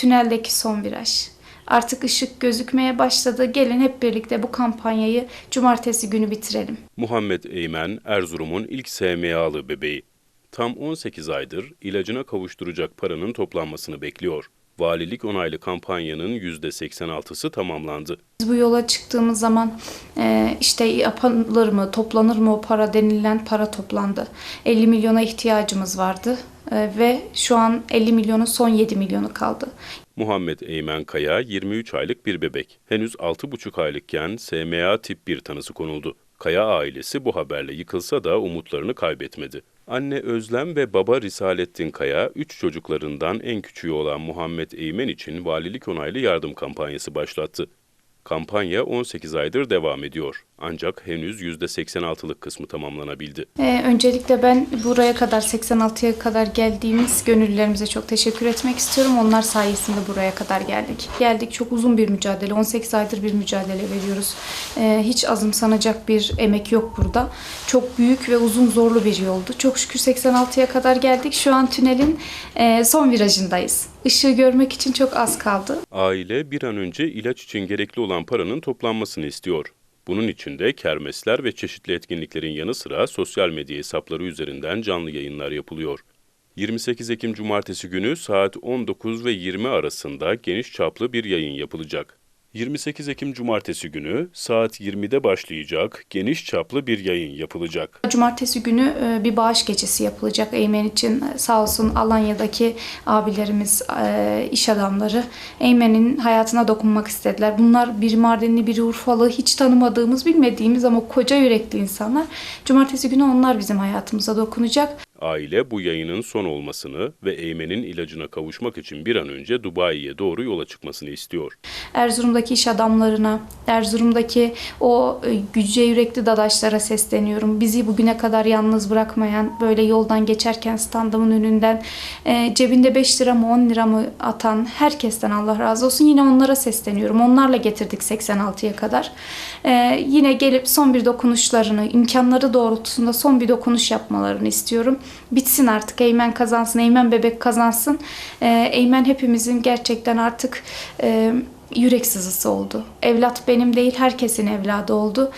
Tüneldeki son viraj. Artık ışık gözükmeye başladı. Gelin hep birlikte bu kampanyayı cumartesi günü bitirelim. Muhammed Eymen, Erzurum'un ilk SMA'lı bebeği. Tam 18 aydır ilacına kavuşturacak paranın toplanmasını bekliyor. Valilik onaylı kampanyanın %86'sı tamamlandı. Biz bu yola çıktığımız zaman e, işte yapılır mı, toplanır mı o para denilen para toplandı. 50 milyona ihtiyacımız vardı ve şu an 50 milyonun son 7 milyonu kaldı. Muhammed Eymen Kaya 23 aylık bir bebek. Henüz 6,5 aylıkken SMA tip 1 tanısı konuldu. Kaya ailesi bu haberle yıkılsa da umutlarını kaybetmedi. Anne Özlem ve baba Risalettin Kaya, 3 çocuklarından en küçüğü olan Muhammed Eymen için valilik onaylı yardım kampanyası başlattı. Kampanya 18 aydır devam ediyor. Ancak henüz %86'lık kısmı tamamlanabildi. Ee, öncelikle ben buraya kadar 86'ya kadar geldiğimiz gönüllülerimize çok teşekkür etmek istiyorum. Onlar sayesinde buraya kadar geldik. Geldik çok uzun bir mücadele. 18 aydır bir mücadele veriyoruz. Ee, hiç azımsanacak bir emek yok burada. Çok büyük ve uzun zorlu bir yoldu. Çok şükür 86'ya kadar geldik. Şu an tünelin e, son virajındayız. Işığı görmek için çok az kaldı. Aile bir an önce ilaç için gerekli olan paranın toplanmasını istiyor. Bunun için de kermesler ve çeşitli etkinliklerin yanı sıra sosyal medya hesapları üzerinden canlı yayınlar yapılıyor. 28 Ekim Cumartesi günü saat 19 ve 20 arasında geniş çaplı bir yayın yapılacak. 28 Ekim Cumartesi günü saat 20'de başlayacak geniş çaplı bir yayın yapılacak. Cumartesi günü e, bir bağış gecesi yapılacak Eymen için. Sağ olsun Alanya'daki abilerimiz, e, iş adamları Eymen'in hayatına dokunmak istediler. Bunlar biri Mardinli, biri Urfalı, hiç tanımadığımız, bilmediğimiz ama koca yürekli insanlar. Cumartesi günü onlar bizim hayatımıza dokunacak. Aile bu yayının son olmasını ve Eymen'in ilacına kavuşmak için bir an önce Dubai'ye doğru yola çıkmasını istiyor. Erzurum'daki iş adamlarına, Erzurum'daki o e, güce yürekli dadaşlara sesleniyorum. Bizi bugüne kadar yalnız bırakmayan, böyle yoldan geçerken standımın önünden e, cebinde 5 lira mı 10 lira mı atan herkesten Allah razı olsun. Yine onlara sesleniyorum. Onlarla getirdik 86'ya kadar. E, yine gelip son bir dokunuşlarını, imkanları doğrultusunda son bir dokunuş yapmalarını istiyorum. Bitsin artık. Eymen kazansın, Eymen bebek kazansın. E, Eymen hepimizin gerçekten artık... E, yürek sızısı oldu. Evlat benim değil, herkesin evladı oldu.